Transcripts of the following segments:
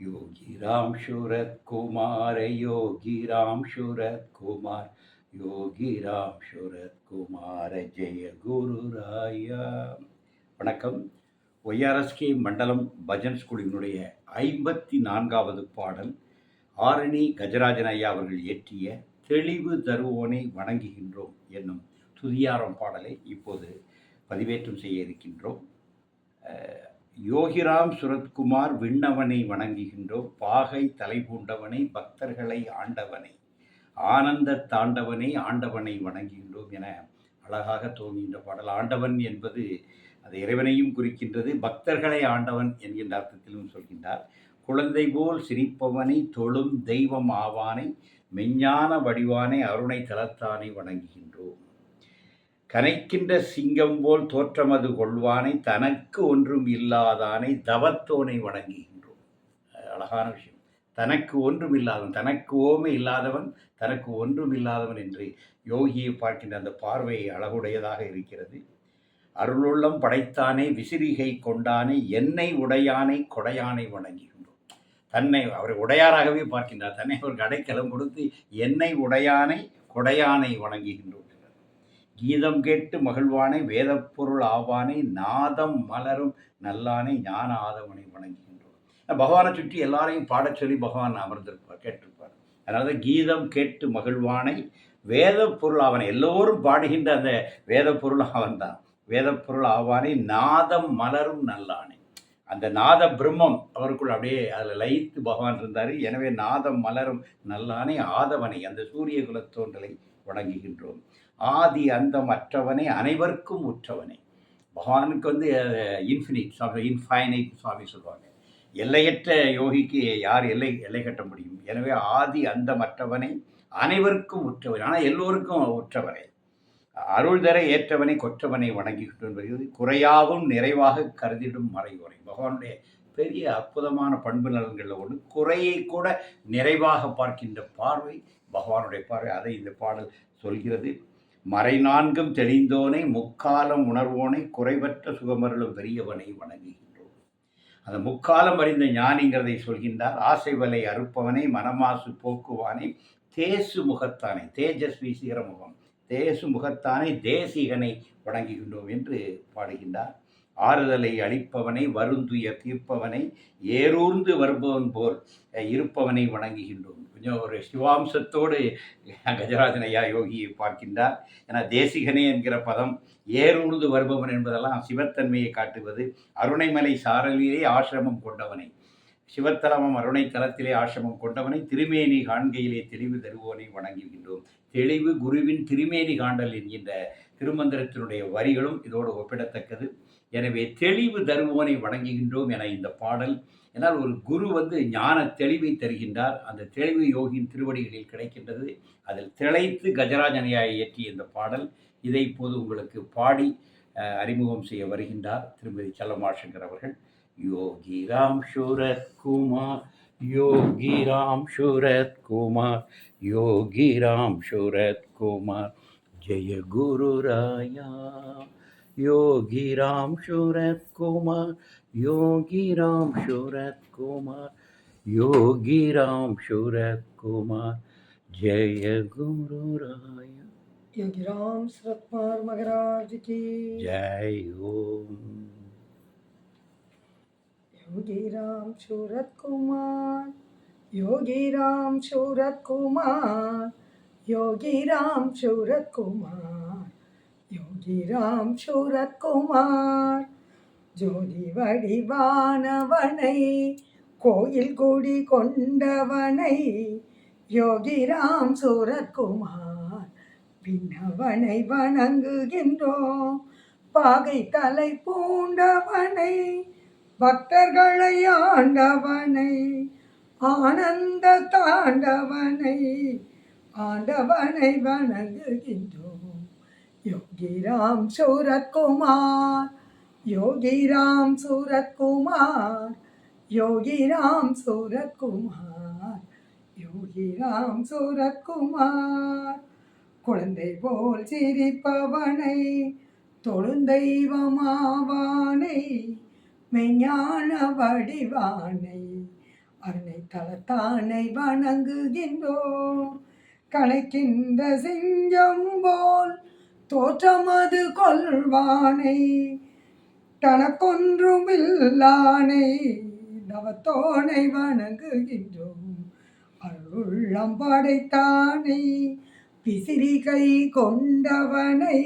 योगी राम शूरत कुमार योगी राम शूरत कुमार யோகி ராம் சூரத் குமார ஜெய குரு ராயா வணக்கம் ஒய்ஆர்எஸ்கே மண்டலம் பஜன் ஸ்கூலினுடைய ஐம்பத்தி நான்காவது பாடல் ஆரணி கஜராஜன் ஐயா அவர்கள் இயற்றிய தெளிவு தருவோனை வணங்குகின்றோம் என்னும் துதியாரம் பாடலை இப்போது பதிவேற்றம் செய்ய இருக்கின்றோம் அஹ், யோகிராம் சுரத்குமார் விண்ணவனை வணங்குகின்றோம். பாகை தலை பூண்டவனை பக்தர்களை ஆண்டவனை ஆனந்த தாண்டவனை ஆண்டவனை வணங்குகின்றோம் என அழகாக தோன்றுகின்ற பாடல். ஆண்டவன் என்பது அது இறைவனையும் குறிக்கின்றது பக்தர்களை ஆண்டவன் என்கின்ற அர்த்தத்திலும் சொல்கின்றார். குழந்தை போல் சிரிப்பவனை தொழும் தெய்வம் ஆவானை மெஞ்ஞான வடிவானை அருணை தலத்தானை வணங்குகின்றோம். கனைக்கின்ற சிங்கம் போல் தோற்றமது கொள்வானை தனக்கு ஒன்றும் இல்லாதானை தவத்தோனை வணங்குகின்றோம். அழகான விஷயம். தனக்கு ஒன்றும் இல்லாதவன் தனக்கு ஓமை இல்லாதவன் தனக்கு ஒன்றும் இல்லாதவன் என்று யோகியை பார்க்கின்ற அந்த பார்வை அழகுடையதாக இருக்கிறது. அருளுள்ளம் படைத்தானே விசிறிகை கொண்டானே என்னை உடையானை கொடையானை வணங்குகின்றோம். தன்னை அவரை உடையாராகவே பார்க்கின்றார். தன்னை அவருக்கு அடைக்கலம் கொடுத்து என்னை உடையானை கொடையானை வணங்குகின்றோம். கீதம் கேட்டு மகிழ்வானை வேதப்பொருள் ஆவானை நாதம் மலரும் நல்லானை ஞான ஆதவனை வணங்குகின்றோம். பகவானை சுற்றி எல்லாரையும் பாடச் சொல்லி பகவான் அமர்ந்திருப்பார் கேட்டிருப்பார். அதனால தான் கீதம் கேட்டு மகிழ்வானை வேத பொருள் எல்லோரும் பாடுகின்ற அந்த வேத பொருள் அவன்தான். வேத பொருள் ஆவானை நாதம் மலரும் நல்லானை. அந்த நாத பிரம்மம் அவருக்குள் அப்படியே அதில் லயித்து பகவான் இருந்தார். எனவே நாதம் மலரும் நல்லானே ஆதவனை அந்த சூரிய குலத்தோன்றலை வணங்குகின்றோம். ஆதி அந்தம் அற்றவனை அனைவருக்கும் உற்றவனை. பகவானுக்கு வந்து இன்ஃபினிட் சுவாமி இன்ஃபைனைட் சுவாமி சொல்லுவாங்க. எல்லையற்ற யோகிக்கு யார் எல்லை எல்லை கட்ட முடியும்? எனவே ஆதி அந்தமற்றவனை அனைவருக்கும் உற்றவன். ஆனால் எல்லோருக்கும் உற்றவரை. அருள் தர ஏற்றவனை கொற்றவனை வணங்கிக்கிட்டு என்பது குறையாவும் நிறைவாக கருதிடும் மறைவுரை. பகவானுடைய பெரிய அற்புதமான பண்பு நலன்களில் ஒன்று குறையை கூட நிறைவாக பார்க்கின்ற பார்வை பகவானுடைய பார்வை. அதை இந்த பாடல் சொல்கிறது. மறை நான்கும் தெளிந்தோனை முக்காலம் உணர்வோனை குறைவற்ற சுகமருளும் பெரியவனை வணங்குகின்றோம். அந்த முக்காலம் அறிந்த ஞானிங்கிறதை சொல்கின்றார். ஆசை வலை அறுப்பவனை மனமாசு போக்குவானை தேசு முகத்தானை தேஜஸ்வி சீரமுகம் தேசு முகத்தானை தேசிகனை வணங்குகின்றோம் என்று பாடுகின்றார். ஆறுதலை அளிப்பவனை வருந்துய தீர்ப்பவனை ஏறூர்ந்து வருபவன் போல் இருப்பவனை வணங்குகின்றோம். கொஞ்சம் ஒரு சிவாம்சத்தோடு கஜராஜன் ஐயா யோகியை பார்க்கின்றார். ஏன்னா தேசிகனே என்கிற பதம் ஏறூர்ந்து வருபவன் என்பதெல்லாம் சிவத்தன்மையை காட்டுவது அருணைமலை சாரலிலே ஆசிரமம் கொண்டவனை. சிவத்தலமம் அருணை தலத்திலே ஆசிரமம் கொண்டவனை திருமேனி காண்கையிலே தெளிவு தருவோனை வணங்குகின்றோம். தெளிவு குருவின் திருமேனி காண்டல் என்கின்ற திருமந்திரத்தினுடைய வரிகளும் இதோடு ஒப்பிடத்தக்கது. எனவே தெளிவு தருவோனை வணங்குகின்றோம் என இந்த பாடல். ஏன்னால் ஒரு குரு வந்து ஞான தெளிவை தருகின்றார். அந்த தெளிவு யோகியின் திருவடிகளில் கிடைக்கின்றது. அதில் திளைத்து கஜராஜனையாய் இயற்றிய இந்த பாடல். இதை இப்போது உங்களுக்கு பாடி அறிமுகம் செய்ய வருகின்றார் திருமதி செல்லமாஷங்கர் அவர்கள். योगी राम शूरत कुमार योगी राम शूरत कुमार योगी राम शूरत कुमार जय गुरु राया योगी राम शूरत कुमार योगी राम शूरत कुमार योगी राम शूरत कुमार जय गुरु राया योगी राम शरत कुमार मगराज की जय ओम योगीराम सूरत कुमार योगीराम सूरत कुमार योगीराम सूरत कुमार योगीराम सूरत कुमार ஜோதி வடிவானவனை கோயில் கூடி கொண்டவனை யோகிராம் சூரத்குமார். பின்னவனை வணங்குகின்றோம் பாகை தலை பூண்டவனை பக்தர்களை ஆண்டவனை ஆனந்த தாண்டவனை ஆண்டவனை வணங்குகின்றோம். யோகிராம் சூரத்குமார் யோகிராம் சூரத்குமார் யோகிராம் சூரத்குமார் யோகிராம் சூரத்குமார். குழந்தை போல் சிரிப்பவனை தொழுந்தெய்வமாவானை மெஞ்ஞான வடிவானை அருணை தளத்தானை வணங்குகின்றோம். கலைக்கின்ற சிங்கம் போல் தோற்றமது கொள்வானை தனக்கொன்றும் இல்லானை நவத்தோனை வணங்குகின்றோம். அருள்ளம் படைத்தானை விசிறி கை கொண்டவனை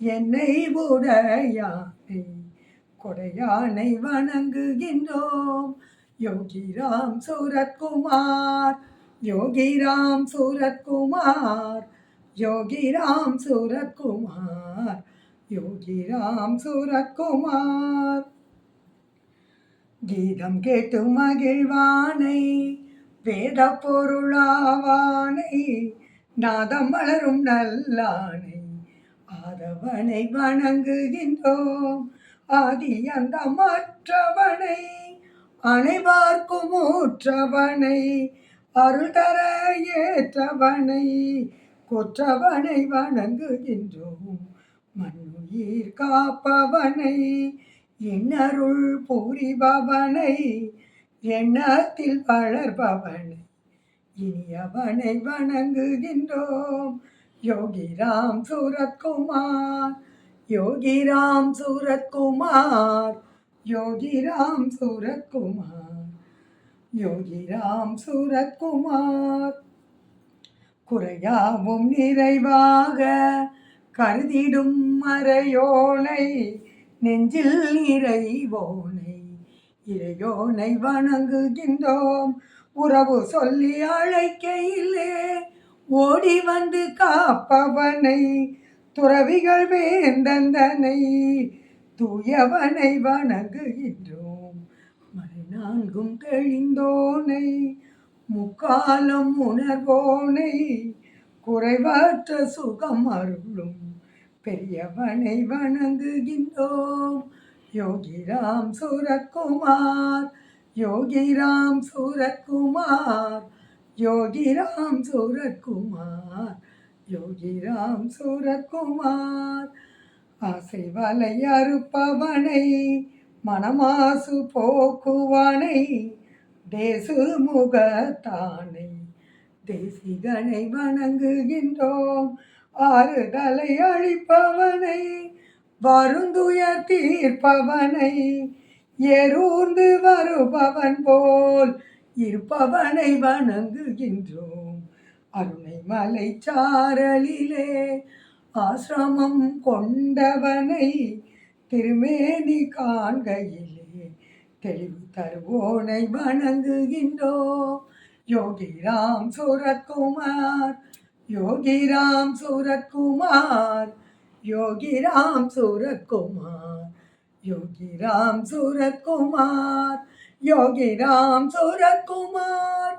என்னை உடையான் கொடையானை வணங்குகின்றோம். யோகிராம் சூரத்குமார் யோகிராம் சூரத்குமார் யோகிராம் சூரத்குமார் யோகிராம் சூரத்குமார். கீதம் கேட்டு மகிழ்வானை வேத பொருளாவானை நாதம் வளரும் நல்லானை ஆதவனை வணங்குகின்றோம். ஆதி அந்த மற்றவனை அனைவார்க்கும் ஊற்றவனை அருள் தர ஏற்றவனை கொற்றவனை வணங்குகின்றோம். மண்ணுயிர் காப்பவனை என்னருள் புரிபவனை எண்ணத்தில் வளர்பவனை இனியவனை வணங்குகின்றோம். யோகிராம் சூரத்குமார் யோகிராம் சூரத்குமார் யோகிராம் சூரத்குமார் யோகிராம் சூரத்குமார். குறையாவும் நிறைவாக கருதிடும் மறையோனை நெஞ்சில் நிறைவோனை இறையோனை வணங்குகின்றோம். உறவு சொல்லி அழைக்கையிலே ஓடி வந்து காப்பவனை துறவிகள் வேந்தந்தனை தூயவனை வணங்குகின்றோம். மறை நான்கும் தெளிந்தோனை முக்காலம் உணர்வோனை குறைவற்ற சுகம் அருளும் பெரியவனை வணங்குகின்றோம். யோகிராம் சூரத்குமார் யோகிராம் சூரத்குமார் யோகிராம் சூரத்குமார். யோகிராம் சூரகுமார். ஆசை வலை அறுப்பவனை மனமாசு போக்குவானை தேசு முகத்தானை தேசிகனை வணங்குகின்றோம். ஆறுதலை அழிப்பவனை வருந்துயர் தீர்ப்பவனை எரூர்ந்து வருபவன் போல் இருப்பவனை வணங்குகின்றோம். அருணை மலை சாரலிலே ஆசிரமம் கொண்டவனை திருமேனி காண்கையிலே தெளிவு தருவோனை வணங்குகின்றோ. யோகிராம் சூரத்குமார் யோகிராம் சூரத்குமார் யோகிராம் சூரத்குமார் யோகிராம் சூரத்குமார் யோகிராம் சூரத்குமார்.